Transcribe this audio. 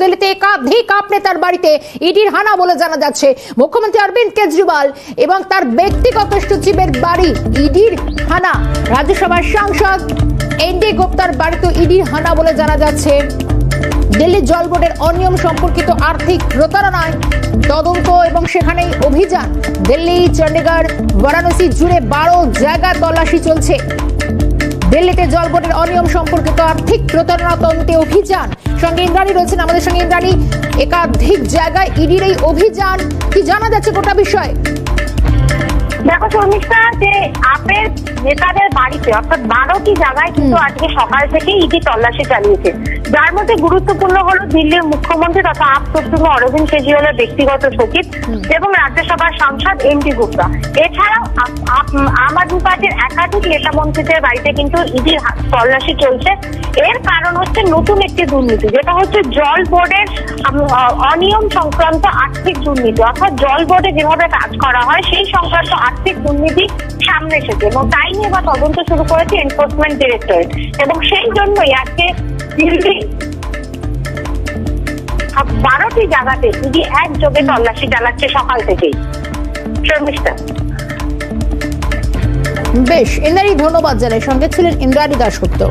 দিল্লিতে একাধিক আপ বাড়িতে ইডির হানা বলে জানা যাচ্ছে। মুখ্যমন্ত্রী অরবিন্দ কেজরিওয়াল এবং তার ব্যক্তিগত সচিবের বাড়ি ইডির হানা। রাজ্যসভার সাংসদ এনডি গুপ্তার বাড়িতে ইডির হানা বলে জানা যাচ্ছে। দিল্লির জল বোর্ডের অনিয়ম সম্পর্কিত আর্থিক প্রতারণায় তদন্ত এবং সেখানেই অভিযান। দিল্লি, চণ্ডীগড়, বারাণসী জুড়ে বারো জায়গা তল্লাশি চলছে। দিল্লিতে জল বোর্ডের অনিয়ম সম্পর্কিত আর্থিক প্রতারণা তন্ত্রে অভিযান। সঙ্গে ইন্দ্রাণী রয়েছেন, আমাদের সঙ্গে ইন্দ্রাণী। একাধিক জায়গায় ইডির এই অভিযান, কি জানা যাচ্ছে গোটা বিষয়? দেখো শর্মিষ্ঠা যে আপের নেতাদের বাড়িতে অর্থাৎ বারোটি জায়গায় কিন্তু আজকে সকাল থেকে ইডি তল্লাশি চালিয়েছে। যার মধ্যে গুরুত্বপূর্ণ হলো দিল্লির মুখ্যমন্ত্রী তথা আপ সুপ্রিমো অরবিন্দ কেজরিওয়ালের ব্যক্তিগত সচিব এবং রাজ্যসভার সাংসদ এম টি গুপ্তা। এছাড়াও আম আদমি পার্টির একাধিক নেতা মন্ত্রীদের বাড়িতে কিন্তু ইডি তল্লাশি চলছে। এর হচ্ছে নতুন একটি দুর্নীতি, যেটা হচ্ছে জল বোর্ডের অনিয়ম সংক্রান্ত আর্থিক দুর্নীতি। অর্থাৎ জল বোর্ডে যেভাবে কাজ করা হয়, সেই সংক্রান্ত আর্থিক দুর্নীতি সামনে এসেছে। এবং তাই নিয়ে বা তদন্ত শুরু করেছে এনফোর্সমেন্ট ডিরেক্টরেট এবং সেই জন্যই আজকে বারোটি জায়গাতে ইডি একযোগে তল্লাশি চালাচ্ছে সকাল থেকেই। শর্মিষ্ঠা। বেশ ইন্দ্রাণী ধন্যবাদ জানাই। সঙ্গে ছিলেন ইন্দ্রাণী দাশগুপ্ত।